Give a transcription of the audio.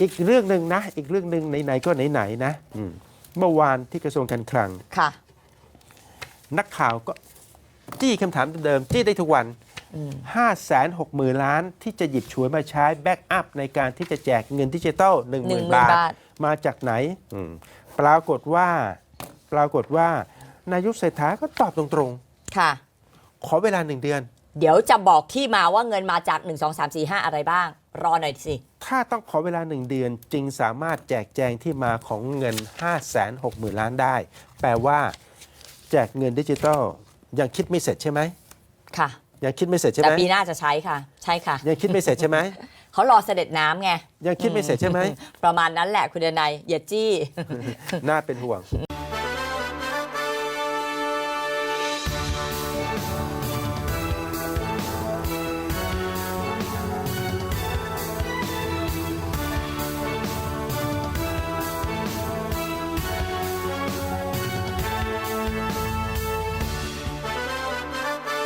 อีกเรื่องหนึ่งนะ อีกเรื่องหนึ่งไหนๆก็ไหนๆนะอืมเมื่อวานที่กระทรวงการคลัง ค่ะ นักข่าวก็จี้คำถามเดิมๆจี้ได้ทุกวัน อืม 5 6 0 0 0 0 ล้านที่จะหยิบฉวยมาใช้แบ็กอัพในการที่จะแจกเงินดิจิตอล1 0,000 10,000บาท บาท มาจากไหนอืมปรากฏว่าปรากฏว่านายกเศรษฐาก็ตอบตรงค่ะ ๆ ขอเวลาหนึ่งเดือน เดี๋ยวจะบอกที่มาว่าเงินมาจาก 1 2 3 4 5 อะไรบ้าง รอหน่อยสิ ถ้าต้องขอเวลาหนึ่งเดือนจึงสามารถแจกแจงที่มาของเงิน 5 6 0 0 0 0 ล้านได้ แปลว่า แจกเงินดิจิตอลยังคิดไม่เสร็จใช่ไหมค่ะ ยังคิดไม่เสร็จใช่แต่ไหมปีหน้าจะใช้ค่ะ ใช่ค่ะ ยังคิดไม่เสร็จใช่ไหมเขารอเสด็จน้ำไง ยังคิดไม่เสร็จใช่ไหม ประมาณนั้นแหละคุณเดนายอย่าจี้ น่าเป็นห่วง